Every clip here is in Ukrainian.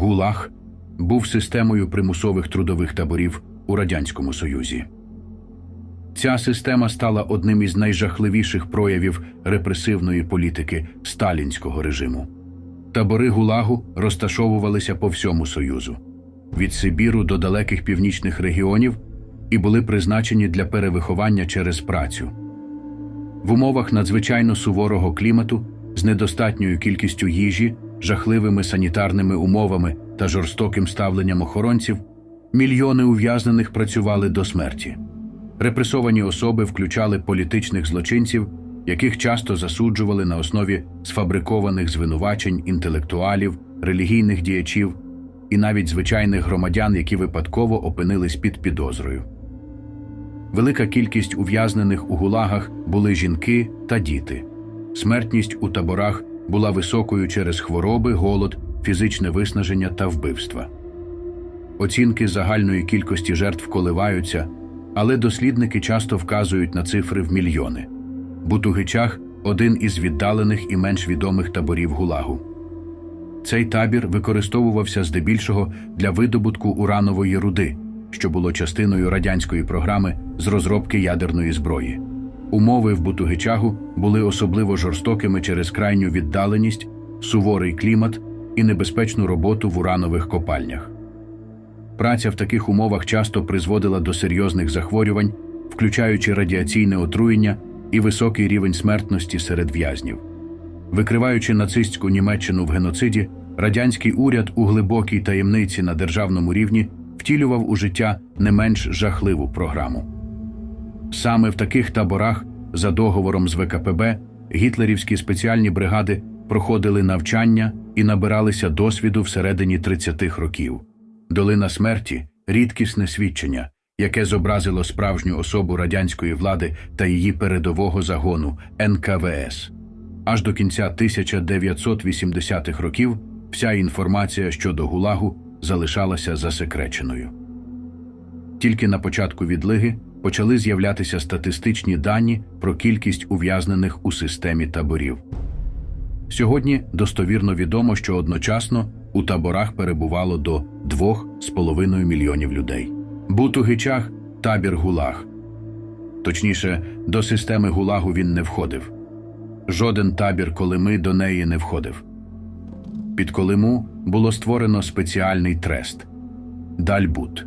ГУЛАГ був системою примусових трудових таборів у Радянському Союзі. Ця система стала одним із найжахливіших проявів репресивної політики сталінського режиму. Табори ГУЛАГу розташовувалися по всьому Союзу від Сибіру до далеких північних регіонів і були призначені для перевиховання через працю. В умовах надзвичайно суворого клімату з недостатньою кількістю їжі, жахливими санітарними умовами та жорстоким ставленням охоронців мільйони ув'язнених працювали до смерті. Репресовані особи включали політичних злочинців, яких часто засуджували на основі сфабрикованих звинувачень інтелектуалів, релігійних діячів і навіть звичайних громадян, які випадково опинились під підозрою. Велика кількість ув'язнених у гулагах були жінки та діти. Смертність у таборах була високою через хвороби, голод, фізичне виснаження та вбивства. Оцінки загальної кількості жертв коливаються, але дослідники часто вказують на цифри в мільйони. Бутугичах один із віддалених і менш відомих таборів Гулагу. Цей табір використовувався здебільшого для видобутку уранової руди, що було частиною радянської програми з розробки ядерної зброї. Умови в Бутугичагу були особливо жорстокими через крайню віддаленість, суворий клімат і небезпечну роботу в уранових копальнях. Праця в таких умовах часто призводила до серйозних захворювань, включаючи радіаційне отруєння і високий рівень смертності серед в'язнів. Викриваючи нацистську Німеччину в геноциді, радянський уряд у глибокій таємниці на державному рівні втілював у життя не менш жахливу програму. Саме в таких таборах, за договором з ВКПБ, гітлерівські спеціальні бригади проходили навчання і набиралися досвіду всередині 30-х років. Долина смерті рідкісне свідчення, яке зобразило справжню особу радянської влади та її передового загону НКВС. Аж до кінця 1980-х років вся інформація щодо ГУЛАГу залишалася засекреченою. Тільки на початку відлиги почали з'являтися статистичні дані про кількість ув'язнених у системі таборів. Сьогодні достовірно відомо, що одночасно у таборах перебувало до 2,5 мільйонів людей. Бутугичах – табір ГУЛАГ. Точніше, до системи ГУЛАГу він не входив. Жоден табір Колими до неї не входив. Під Колиму було створено спеціальний трест – Дальбут.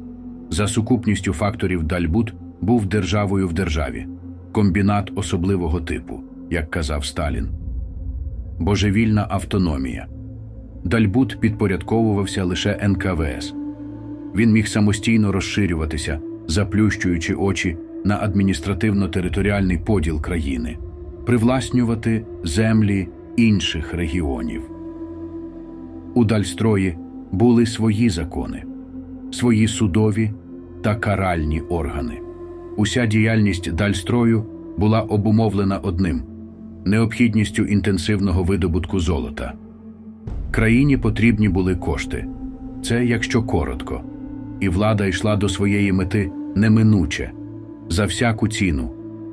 За сукупністю факторів Дальбут був державою в державі, комбінат особливого типу, як казав Сталін. Божевільна автономія. Дальбут підпорядковувався лише НКВС. Він міг самостійно розширюватися, заплющуючи очі на адміністративно-територіальний поділ країни, привласнювати землі інших регіонів. У Дальстрої були свої закони, свої судові та каральні органи. Уся діяльність Дальстрою була обумовлена одним необхідністю інтенсивного видобутку золота. Країні потрібні були кошти. Це якщо коротко. І влада йшла до своєї мети неминуче, за всяку ціну,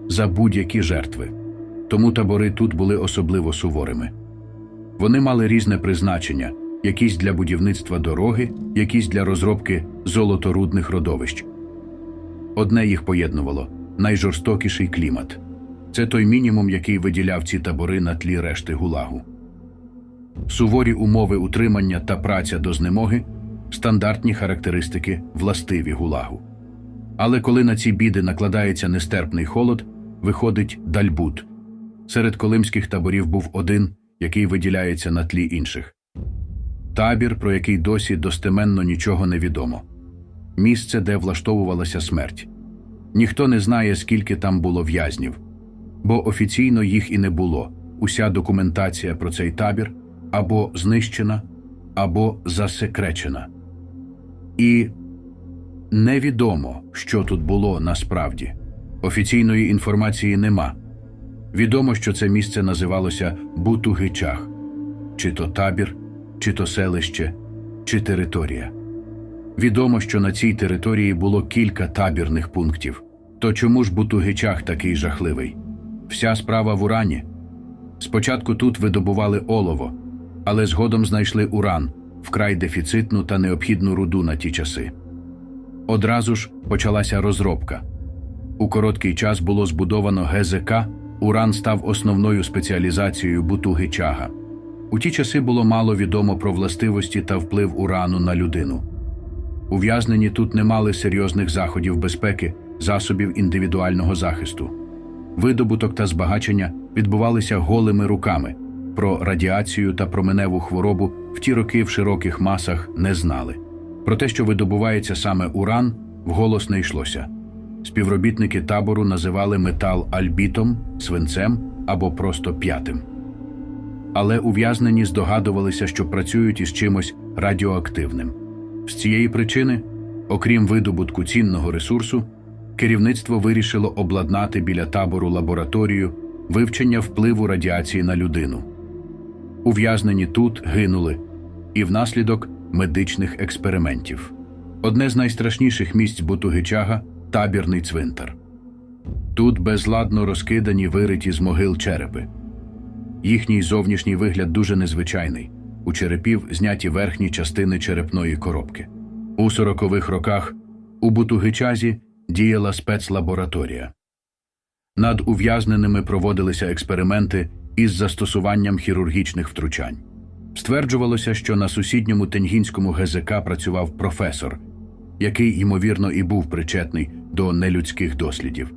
за будь-які жертви. Тому табори тут були особливо суворими. Вони мали різне призначення, якісь для будівництва дороги, якісь для розробки золоторудних родовищ. Одне їх поєднувало найжорстокіший клімат. Це той мінімум, який виділяв ці табори на тлі решти гулагу. Суворі умови утримання та праця до знемоги стандартні характеристики властиві гулагу. Але коли на ці біди накладається нестерпний холод, виходить дальбут. Серед колимських таборів був один, який виділяється на тлі інших. Табір, про який досі достеменно нічого не відомо. Місце, де влаштовувалася смерть. Ніхто не знає, скільки там було в'язнів, бо офіційно їх і не було. Уся документація про цей табір або знищена, або засекречена. І невідомо, що тут було насправді. Офіційної інформації нема. Відомо, що це місце називалося Бутугичах, чи то табір, чи то селище, чи територія. Відомо, що на цій території було кілька табірних пунктів. То чому ж Бутугичах такий жахливий? Вся справа в урані. Спочатку тут видобували олово, але згодом знайшли уран, вкрай дефіцитну та необхідну руду на ті часи. Одразу ж почалася розробка. У короткий час було збудовано ГЗК, уран став основною спеціалізацією бутуги чага. У ті часи було мало відомо про властивості та вплив урану на людину. Ув'язнені тут не мали серйозних заходів безпеки, засобів індивідуального захисту. Видобуток та збагачення відбувалися голими руками. Про радіацію та променеву хворобу в ті роки в широких масах не знали. Про те, що видобувається саме уран, вголос не йшлося. Співробітники табору називали метал альбітом, свинцем або просто п'ятим. Але ув'язнені здогадувалися, що працюють із чимось радіоактивним. З цієї причини, окрім видобутку цінного ресурсу, керівництво вирішило обладнати біля табору лабораторію вивчення впливу радіації на людину. Ув'язнені тут гинули і внаслідок медичних експериментів. Одне з найстрашніших місць Бутугичага – табірний цвинтар. Тут безладно розкидані вириті з могил черепи. Їхній зовнішній вигляд дуже незвичайний. У черепів зняті верхні частини черепної коробки. У сорокових роках у Бутугичазі діяла спецлабораторія. Над ув'язненими проводилися експерименти із застосуванням хірургічних втручань. Стверджувалося, що на сусідньому Тенгінському ГЗК працював професор, який, ймовірно, і був причетний до нелюдських дослідів.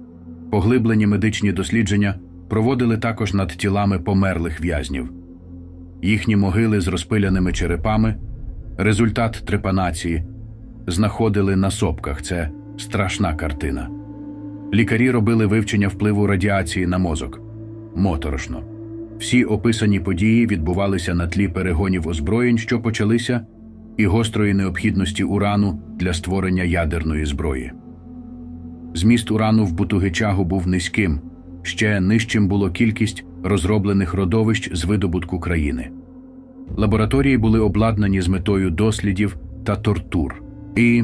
Поглиблені медичні дослідження проводили також над тілами померлих в'язнів. Їхні могили з розпиляними черепами, результат трепанації, знаходили на сопках. Це страшна картина. Лікарі робили вивчення впливу радіації на мозок. Моторошно. Всі описані події відбувалися на тлі перегонів озброєнь, що почалися, і гострої необхідності урану для створення ядерної зброї. Зміст урану в Бутугичагу був низьким, ще нижчим було кількість розроблених родовищ з видобутку країни. Лабораторії були обладнані з метою дослідів та тортур. І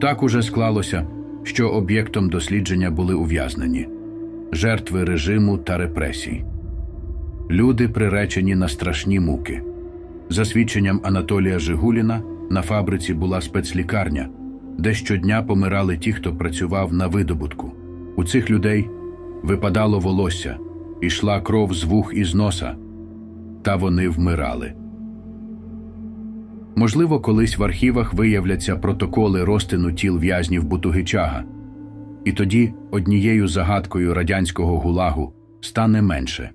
так уже склалося, що об'єктом дослідження були ув'язнені жертви режиму та репресій. Люди приречені на страшні муки. За свідченням Анатолія Жигуліна, на фабриці була спецлікарня, де щодня помирали ті, хто працював на видобутку. У цих людей випадало волосся, ішла кров з вух і з носа, та вони вмирали. Можливо, колись в архівах виявляться протоколи розтину тіл в'язнів Бутугичага, і тоді однією загадкою радянського гулагу стане менше.